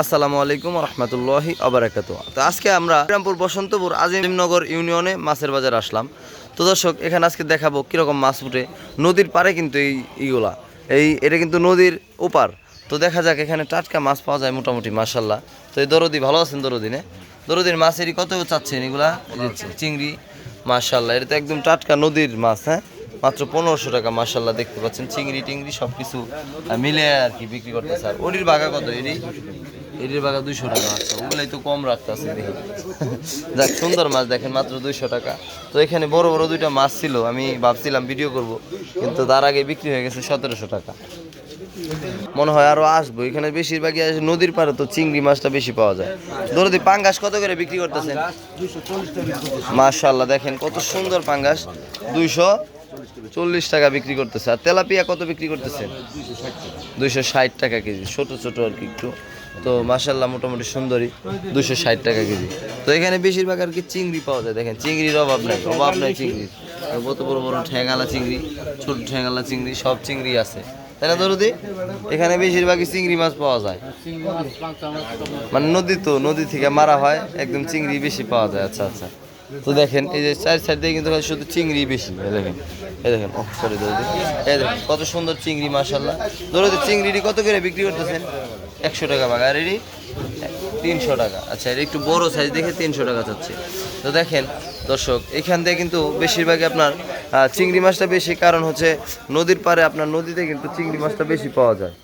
আসসালামু আলাইকুম রহমতুল্লাহি আবরাকাত তো আজকে আমরা রামপুর বসন্তপুর আজিমনগর ইউনিয়নে মাছের বাজার আসলাম। তো দর্শক, এখানে আজকে দেখাবো কীরকম মাছ উঠে। নদীর পারে কিন্তু এই ইগুলা। এই, এটা কিন্তু নদীর ওপার। তো দেখা যাক এখানে টাটকা মাছ পাওয়া যায় মোটামুটি মাসাল্লাহ তো এই দরদি, ভালো আছেন দরদিনে? দরদির মাছেরই কত চাচ্ছেন এগুলা? চিংড়ি মাশাল্লাহ এটা তো একদম টাটকা নদীর মাছ হ্যাঁ? মাত্র পনেরোশো টাকা মাশাল্লাহ দেখতে পাচ্ছেন। চিংড়ি টিংড়ি সব কিছু মিলে আর কি বিক্রি করতেছে। আর ওটির বাঘা কত এটি এটির বাঘা দুইশো টাকা আচ্ছা ওগুলাই তো কম রাখতেছে দেখি। যাক সুন্দর মাছ দেখেন মাত্র দুইশো টাকা। তো এখানে বড় বড় দুইটা মাছ ছিল আমি ভাবছিলাম ভিডিও করব কিন্তু তার আগে বিক্রি হয়ে গেছে সতেরোশো টাকা। মনে হয় আরও আসব। এখানে বেশিরভাগই আসে নদীর পাড়ে তো চিংড়ি মাছটা বেশি পাওয়া যায়। দরদি পাঙ্গাস কত করে বিক্রি করতেছেন? মাশাল্লাহ দেখেন কত সুন্দর পাঙ্গাস। দুইশো চল্লিশ টাকা বিক্রি করতেছে। আর তেলাপিয়া কত বিক্রি করতেছে? দুইশো ষাট টাকা কেজি। ছোট ছোট আর কি একটু। তো মাশাল্লাহ মোটামুটি সুন্দরী। দুশো ষাট টাকা কেজি। তো এখানে বেশিরভাগ আর কি চিংড়ি পাওয়া যায়। দেখেন, চিংড়ির অভাব নাই অভাব নাই চিংড়ির। কত বড় বড় ঠ্যাঙালা চিংড়ি, ছোট ঠ্যাঙালা চিংড়ি, সব চিংড়ি আছে। তাই না, দরদি? এখানে বেশিরভাগই চিংড়ি মাছ পাওয়া যায়। মানে নদী তো, নদী থেকে মারা হয়, একদম চিংড়ি বেশি পাওয়া যায়। আচ্ছা আচ্ছা। তো দেখেন, এই যে চার সাইড দিয়ে কিন্তু শুধু চিংড়ি বেশি। দেখেন, এই দেখেন ও সরি দরদি এই দেখেন, কত সুন্দর চিংড়ি মাশাল্লাহ দরদি চিংড়িটি কত করে বিক্রি করতেছেন? একশো টাকা বাগা আর এটি? তিনশো টাকা। আচ্ছা এটা একটু বড় সাইজ দেখে তিনশো টাকা চাচ্ছে। তো দেখেন, দর্শক, এখান থেকে কিন্তু বেশিরভাগই আপনার চিংড়ি মাছটা বেশি। কারণ হচ্ছে নদীর পাড়ে, আপনার নদীতে কিন্তু চিংড়ি মাছটা বেশি পাওয়া যায়।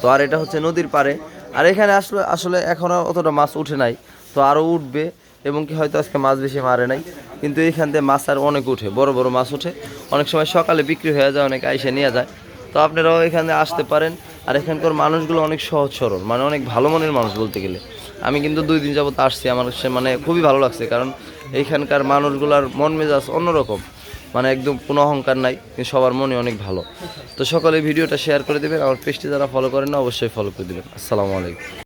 তো আর এটা হচ্ছে নদীর পাড়ে। আর এখানে আসলে আসলে এখনও অতটা মাছ উঠে নাই। তো আরও উঠবে। এবং কি হয়তো আজকে মাছ বেশি মারে নাই, কিন্তু এইখান থেকে মাছ আর অনেক উঠে, বড় বড় মাছ উঠে। অনেক সময় সকালে বিক্রি হয়ে যায়, অনেক আইসে নিয়ে যায়। তো আপনারাও এখানে আসতে পারেন। আর এখানকার মানুষগুলো অনেক সহজ সরল মানে অনেক ভালো মনের মানুষ বলতে গেলে। আমি কিন্তু দুই দিন যাবত আসছি, আমার সে মানে খুবই ভালো লাগছে, কারণ এইখানকার মানুষগুলোর মন মেজাজ অন্যরকম। মানে একদম কোনো অহংকার নাই, কিন্তু সবার মনে অনেক ভালো। তো সকলে ভিডিওটা শেয়ার করে দেবেন, আমার পেজটি যারা ফলো করেন না, অবশ্যই ফলো করে দেবেন। আসসালামু আলাইকুম।